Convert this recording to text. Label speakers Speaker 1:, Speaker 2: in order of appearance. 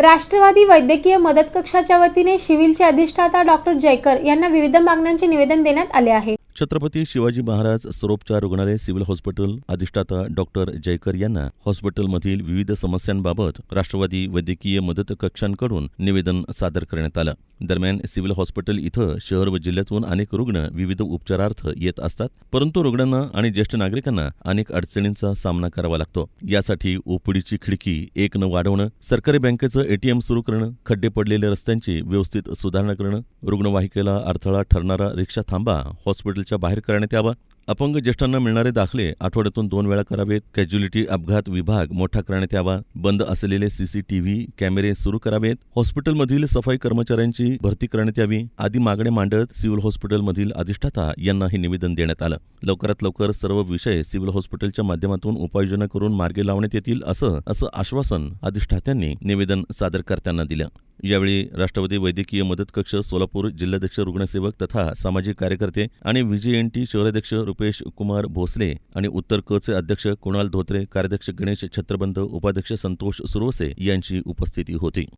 Speaker 1: राष्ट्रवादी वैद्यकीय मदत कक्षाच्या वतीने शिविलचे अधिष्ठाता डॉक्टर जयकर यांना विविध मागण्यांचे निवेदन देण्यात आले आहे.
Speaker 2: छत्रपती शिवाजी महाराज सरोपचार रुग्णालय सिव्हिल हॉस्पिटल अधिष्ठाता डॉक्टर जयकर यांना हॉस्पिटलमधील विविध समस्यांबाबत राष्ट्रवादी वैद्यकीय मदत कक्षांकडून निवेदन सादर करण्यात आलं. दरम्यान सिव्हिल हॉस्पिटल इथं शहर व जिल्ह्यातून अनेक रुग्ण विविध उपचारार्थ येत असतात परंतु रुग्णांना आणि ज्येष्ठ नागरिकांना अनेक अडचणींचा सामना करावा लागतो. यासाठी ओपीडीची खिडकी एक न वाढवणं सरकारी बँकेचं एटीएम सुरू करणं खड्डे पडलेल्या रस्त्यांची व्यवस्थित सुधारणा करणं रुग्णवाहिकेला अडथळा ठरणारा रिक्षा थांबा हॉस्पिटल हॉस्पिटलच्या बाहेर करण्यात यावा. अपंग ज्येष्ठांना मिळणारे दाखले आठवड्यातून दोन वेळा करावेत. कॅज्युलिटी अपघात विभाग मोठा करण्यात यावा. बंद असलेले सीसीटीव्ही कॅमेरे सुरू करावेत. हॉस्पिटलमधील सफाई कर्मचाऱ्यांची भरती करण्यात यावी. आदी मागण्या मांडत सिव्हिल हॉस्पिटलमधील अधिष्ठाता यांना हे निवेदन देण्यात आलं. लवकरात लवकर सर्व विषय सिव्हिल हॉस्पिटलच्या माध्यमातून उपाययोजना करून मार्गी लावण्यात येतील असं असं आश्वासन अधिष्ठात्यांनी निवेदन सादर करताना दिलं. यावेळी राष्ट्रवादी वैद्यकीय मदत कक्ष सोलापूर जिल्हाध्यक्ष रुग्णसेवक तथा सामाजिक कार्यकर्ते आणि व्हीजीएनटी शहराध्यक्ष रुपेश कुमार भोसले आणि उत्तर कचे अध्यक्ष कुणाल धोत्रे कार्याध्यक्ष गणेश छत्रबंध उपाध्यक्ष संतोष सुरवसे यांची उपस्थिती होती.